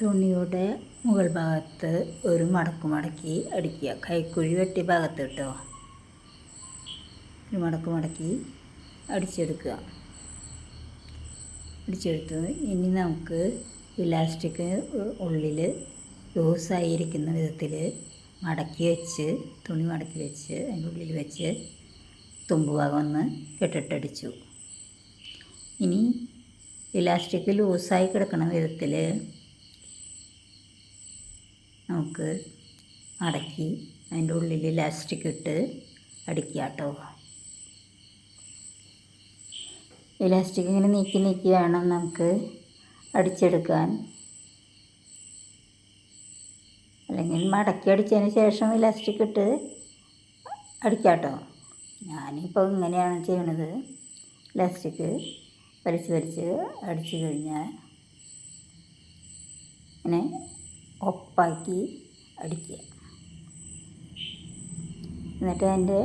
തുണിയുടെ മുകൾ ഭാഗത്ത് ഒരു മടക്ക് മടക്കി അടിക്കുക. കൈക്കുഴി വെട്ടിയ ഭാഗത്ത് കേട്ടോ. ഒരു മടക്ക് മടക്കി അടിച്ചെടുക്കുക. അടിച്ചെടുത്ത് ഇനി നമുക്ക് ഇലാസ്റ്റിക് ഉള്ളിൽ ലൂസായിരിക്കുന്ന വിധത്തിൽ മടക്കി വെച്ച് തുണി മടക്കി വെച്ച് അതിന്റെ ഉള്ളിൽ വെച്ച് തുമ്പ് ഭാഗം ഒന്ന് കെട്ടിട്ടടിച്ചു ഇനി ഇലാസ്റ്റിക് ലൂസായി കിടക്കുന്ന വിധത്തിൽ നമുക്ക് അടക്കി അതിന്റെ ഉള്ളിൽ ലാസ്റ്റിക് ഇട്ട് അടിക്കുക കേട്ടോ. ഇലാസ്റ്റിക് ഇങ്ങനെ നീക്കി നീക്കി വേണം നമുക്ക് അടിച്ചെടുക്കാൻ. അല്ലെങ്കിൽ മടക്കി അടിച്ചതിന് ശേഷം ഇലാസ്റ്റിക് ഇട്ട് അടിക്കാം കേട്ടോ. ഞാനിപ്പോൾ ഇങ്ങനെയാണ് ചെയ്യണത്. ഇലാസ്റ്റിക് വലിച്ച് വലിച്ച് അടിച്ചു കഴിഞ്ഞാൽ ഇങ്ങനെ ഒപ്പാക്കി അടിക്കുക. എന്നിട്ട് അതിന്റെ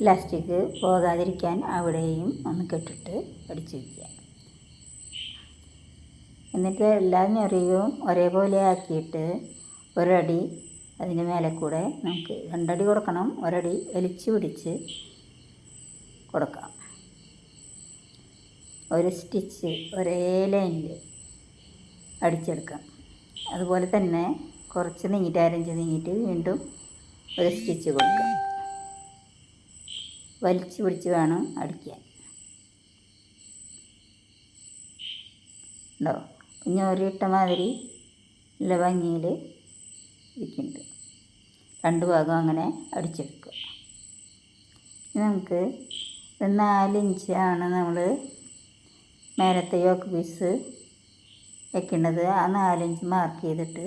ഇലാസ്റ്റിക് പോകാതിരിക്കാൻ അവിടെയും ഒന്ന് കെട്ടിട്ട് അടിച്ചു വയ്ക്കുക. എന്നിട്ട് എല്ലാ ഞെറിയും ഒരേപോലെ ആക്കിയിട്ട് ഒരടി അതിന് മേലെ കൂടെ നമുക്ക് രണ്ടടി കൊടുക്കണം ഒരടി വലിച്ചു പിടിച്ച് കൊടുക്കാം. ഒരു സ്റ്റിച്ച് ഒരേ ലൈനിൽ അടിച്ചെടുക്കാം. അതുപോലെ തന്നെ കുറച്ച് നീങ്ങിയിട്ട് അരഞ്ച് നീങ്ങിയിട്ട് വീണ്ടും ഒരു സ്റ്റിച്ച് കൊടുക്കുക. വലിച്ചു പിടിച്ച് വേണം അടിക്കാൻ. ഉണ്ടോ കുഞ്ഞോരിട്ട മാതിരി നല്ല ഭംഗിയിൽ ഇരിക്കുന്നുണ്ട്. രണ്ട് ഭാഗം അങ്ങനെ അടിച്ചെടുക്കുക. നമുക്ക് നാലിഞ്ചാണ് നമ്മൾ മേലത്തെ യോക്ക് പീസ് വെക്കേണ്ടത് ആ നാലിഞ്ച് മാർക്ക് ചെയ്തിട്ട്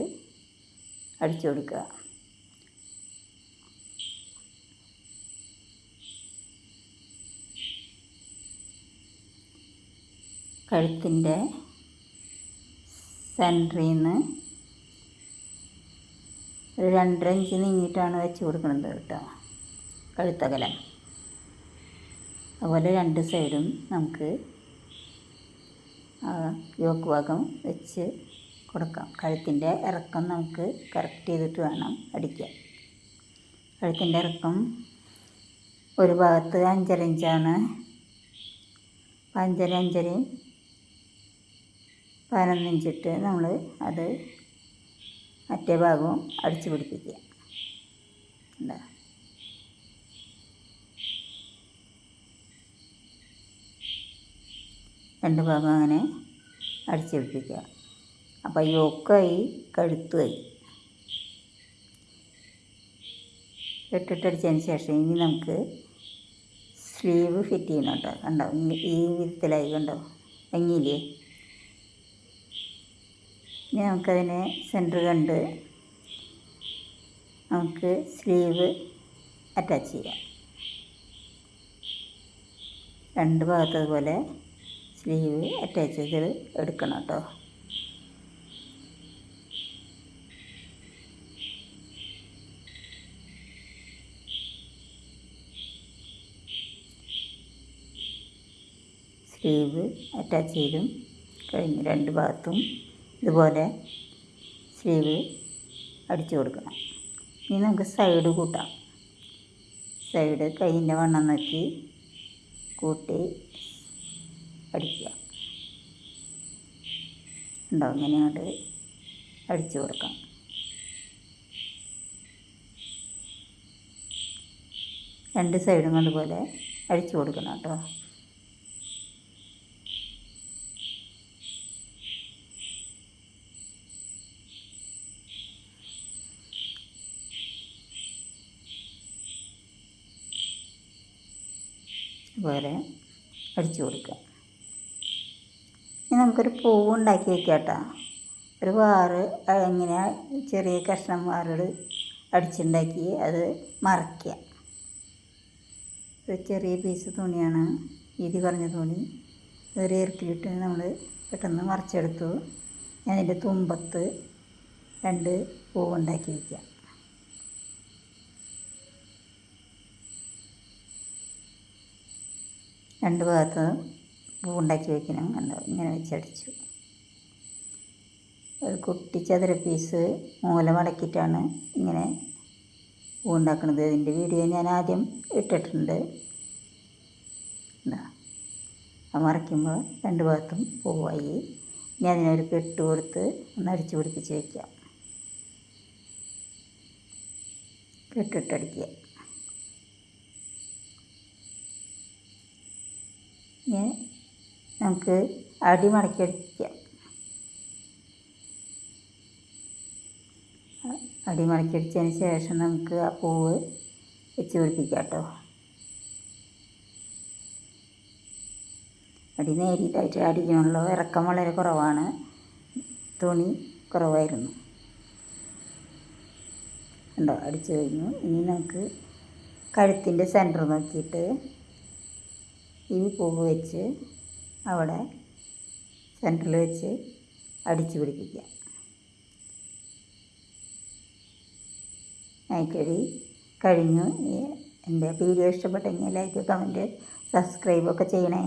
അടിച്ചു കൊടുക്കുക. കഴുത്തിന്റെ സെന്ററിൽ നിന്ന് ഒരു രണ്ടര ഇഞ്ച് നീങ്ങിയിട്ടാണ് വെച്ച് കൊടുക്കുന്നത് കേട്ടോ കഴുത്തകലം. അതുപോലെ രണ്ട് സൈഡും നമുക്ക് യോക്ക് ഭാഗം വെച്ച് കൊടുക്കാം. കഴുത്തിന്റെ ഇറക്കം നമുക്ക് കറക്റ്റ് ചെയ്തിട്ട് വേണം അടിക്കാൻ. കഴുത്തിന്റെ ഇറക്കം ഒരു ഭാഗത്ത് അഞ്ചര ഇഞ്ചാണ്. അഞ്ചര അഞ്ചരയും പതിനൊന്നിഞ്ചിട്ട് നമ്മൾ അത് മറ്റേ ഭാഗവും അടിച്ചു പിടിപ്പിക്കുക. എന്താ? രണ്ട് ഭാഗം അങ്ങനെ അടിച്ചു പിടിപ്പിക്കുക. അപ്പോൾ യോക്കായി കഴുത്തുമായി കെട്ടിട്ടടിച്ചതിന് ശേഷം ഇനി നമുക്ക് സ്ലീവ് ഫിറ്റ് ചെയ്യണം കണ്ടോ? ഈ വിധത്തിലായി കണ്ടോ? ഭംഗിയില്ലേ? ഇനി നമുക്കതിനെ സെന്റർ കണ്ട് നമുക്ക് സ്ലീവ് അറ്റാച്ച് ചെയ്യാം. രണ്ട് ഭാഗത്തതുപോലെ സ്ലീവ് അറ്റാച്ച് ചെയ്ത് എടുക്കണം കേട്ടോ. സ്ലീവ് അറ്റാച്ച് ചെയ്തും കഴിഞ്ഞ് രണ്ട് ഭാഗത്തും ഇതുപോലെ സ്ലീവ് അടിച്ചു കൊടുക്കണം. ഇനി നമുക്ക് സൈഡ് കൂട്ടാം. സൈഡ് കൈയിന്റെ വണ്ണം നോക്കി കൂട്ടി അടിക്കുക. ഉണ്ടോ? ഇങ്ങനെ അങ്ങോട്ട് അടിച്ചു കൊടുക്കാം. രണ്ട് സൈഡും കൊണ്ട് പോലെ അടിച്ചു കൊടുക്കണം കേട്ടോ. അടിച്ചു കൊടുക്കുക ഇനി നമുക്കൊരു പൂവ് ഉണ്ടാക്കി വെക്കാം കേട്ടോ ഒരു വാറ് ഇങ്ങനെ ചെറിയ കഷ്ണം വാറുകൾ അടിച്ചുണ്ടാക്കി അത് മറയ്ക്കുക ഒരു ചെറിയ പീസ് തുണിയാണ് വീതി കുറഞ്ഞ തുണി. ഒരു ഇറക്കിയിട്ട് നമ്മൾ പെട്ടെന്ന് മറിച്ചെടുത്തു. ഞാൻ അതിന്റെ തുമ്പത്ത് രണ്ട് പൂവുണ്ടാക്കി വയ്ക്കാം രണ്ട് ഭാഗത്ത് പൂവുണ്ടാക്കി വയ്ക്കണം. കണ്ടോ ഇങ്ങനെ വെച്ചടിച്ചു. ഒരു കുട്ടി ചതുര പീസ് മൂല മടക്കിയിട്ടാണ് ഇങ്ങനെ ഉണ്ടാക്കുന്നത് ഇതിന്റെ വീഡിയോ ഞാൻ ആദ്യം ഇട്ടിട്ടുണ്ട്. മറയ്ക്കുമ്പോൾ രണ്ട് ഭാഗത്തും പോവായി. ഇനി അതിനൊരു കെട്ട് കൊടുത്ത് ഒന്ന് അടിച്ചു പിടിപ്പിച്ച് വയ്ക്കാം. കെട്ടിട്ടടിക്കുക. ഇനി നമുക്ക് അടി മടക്കി അടിക്കാം അടി മടക്കി അടിച്ചതിന് ശേഷം നമുക്ക് ആ പൂവ് വെച്ച് പിടിപ്പിക്കാം കേട്ടോ അടി നേരിട്ടായിട്ട് അടിക്കണമല്ലോ ഇറക്കം വളരെ കുറവാണ്. തുണി കുറവായിരുന്നു. ഉണ്ടോ അടിച്ചു കഴിഞ്ഞു. ഇനി നമുക്ക് കഴുത്തിന്റെ സെന്റർ നോക്കിയിട്ട് ഈ പൂവ് വെച്ച് അവിടെ സെന്ററിൽ വെച്ച് അടിച്ചു പിടിപ്പിക്കുക. നൈറ്റടി കഴിഞ്ഞു. എന്റെ വീഡിയോ ഇഷ്ടപ്പെട്ടെങ്കിൽ ലൈക്ക് കമന്റ് സബ്സ്ക്രൈബൊക്കെ ചെയ്യണേ.